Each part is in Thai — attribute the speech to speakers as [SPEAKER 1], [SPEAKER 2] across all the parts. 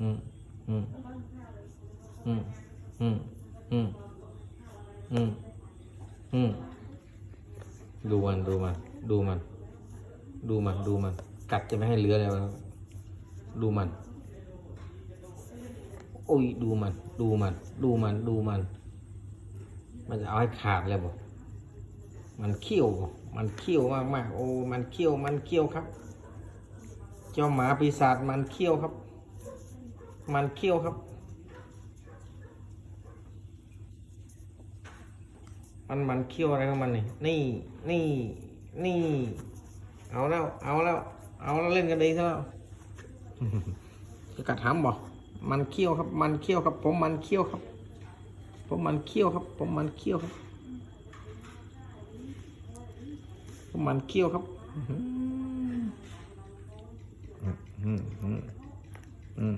[SPEAKER 1] อืมอืมอืมอืมอืมอืมอืมดูมันดูมันดูมัน ดูมันดูมัน กัดจะไม่ให้เหลือแล้วะดูมัน โอ้ยดูมัน ดูมัน ดูมันดูมัน มันจะเอาให้ขาดเลยบอกมันเขี้ยวบ่มันเขี้ยวมากมากๆ โอ้ มันเขี้ยว มันเขี้ยวครับ เจ้าหมาปีศาจมันเขี้ยวครับ มันเขี้ยวครับ มันมันเขี้ยวอะไรของมันนี่นี่นี่นี่ เอาแล้ว เอาแล้ว เอาแล้วเล่นกันดีซะแล้วจะกัดหำบ่มันเขี้ยวครับ มันเขี้ยวครับ ผมมันเขี้ยวครับ ผมมันเขี้ยวครับ ผมมันเขี้ยวครับผมมันเขี้ยวครับอืมอืมอืม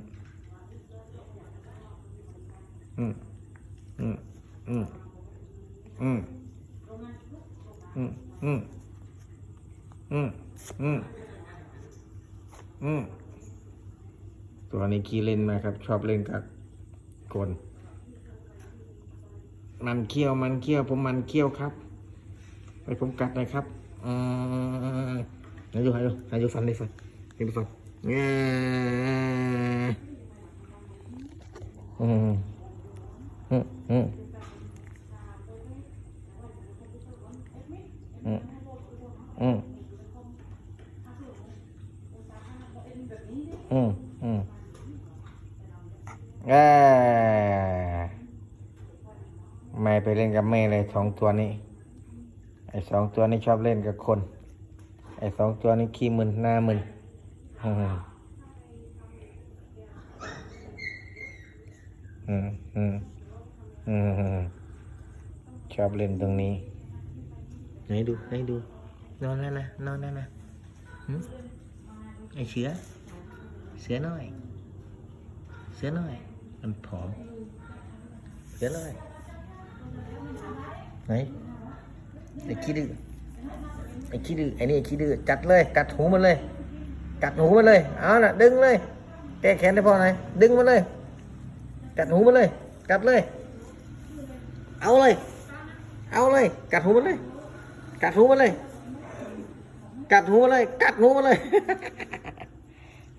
[SPEAKER 1] อืมอืมอืมอืมอืมอืมอืมอืมอืมตัวนี้ขี้เล่นมาครับ ชอบเล่นกับคนมันเคี้ยวมันเคี้ยว ผมมันเคี้ยวครับไปผมกัดหนะครับอืมไหนดูไหนดูไหนดูฟันดิฟันไหนดูฟันแง่อืมอืมอืมอืมอืม อืมอืมเอ้ยไม่ไปเล่นกับแม่เลยสองตัวนี้ ไอ้สองตัวนี้ชอบเล่นกับคน ไอ้สองตัวนี้ขี้มึนหน้ามึนอืมอืมอืมอืมชอบเล่นตรงนี้ ไหนดูไหนดู นอนแล้วนะนอนแล้วนะไอ้เสือ เสือน้อย เสือน้อย มันผอม เสือน้อย ไหนไอ้ขี้ดื้อไอ้ขี้ดื้อไอ้นี่ไอ้ขี้ดื้อจัดเลย กัดหูมันเลย กัดหูมันเลย เอาน่ะ ดึงเลย แก้แขนได้พอไหนดึงมันเลย กัดหูมันเลย กัดเลย เอาเลย เอาเลย กัดหูมันเลย กัดหูมันเลย กัดหูมันเลย กัดหูมันเลย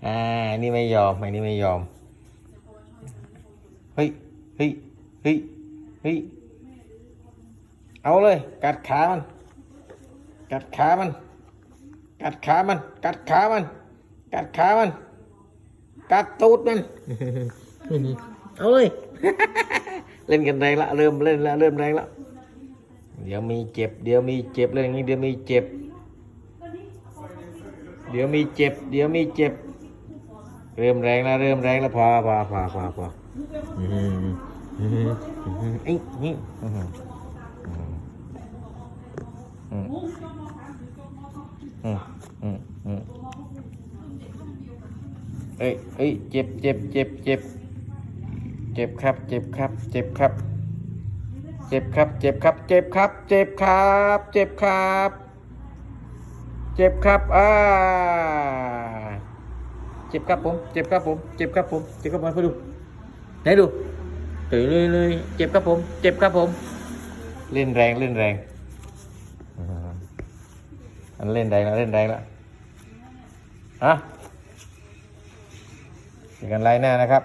[SPEAKER 1] อ่า นี่ไม่ยอมอันนี้ไม่ยอม เฮ้ย เฮ้ย เฮ้ย เฮ้ย เอาเลย กัดขามัน กัดขามัน กัดขามัน กัดขามัน กัดขามัน กัดตูดมัน เอาเลย เล่นกันแรงละ เริ่มเล่นละ เริ่มแรงละ เดี๋ยวมีเจ็บ เดี๋ยวมีเจ็บเล่นอย่างนี้ เดี๋ยวมีเจ็บ เดี๋ยวมีเจ็บ เดี๋ยวมีเจ็บ เริ่มแรงแล้วเริ่มแรงแล้วพอพอพอพอพออืมอืมอืมไอ้นี่เอ้ยเอ้ยเจ็บเจ็บเจ็บเจ็บเจ็บครับ เจ็บครับ เจ็บครับ เจ็บครับ เจ็บครับ เจ็บครับ เจ็บครับ เจ็บครับ เจ็บครับ อ่า เจ็บครับผม เจ็บครับผม เจ็บครับผม เจ็บครับผมไปดูไหนดูตื่นเลยเลยเจ็บครับผม เจ็บครับผม เล่นแรงเล่นแรง อันเล่นแรงแล้วเล่นแรงแล้วฮะเจอกันไลน์หน้านะครับ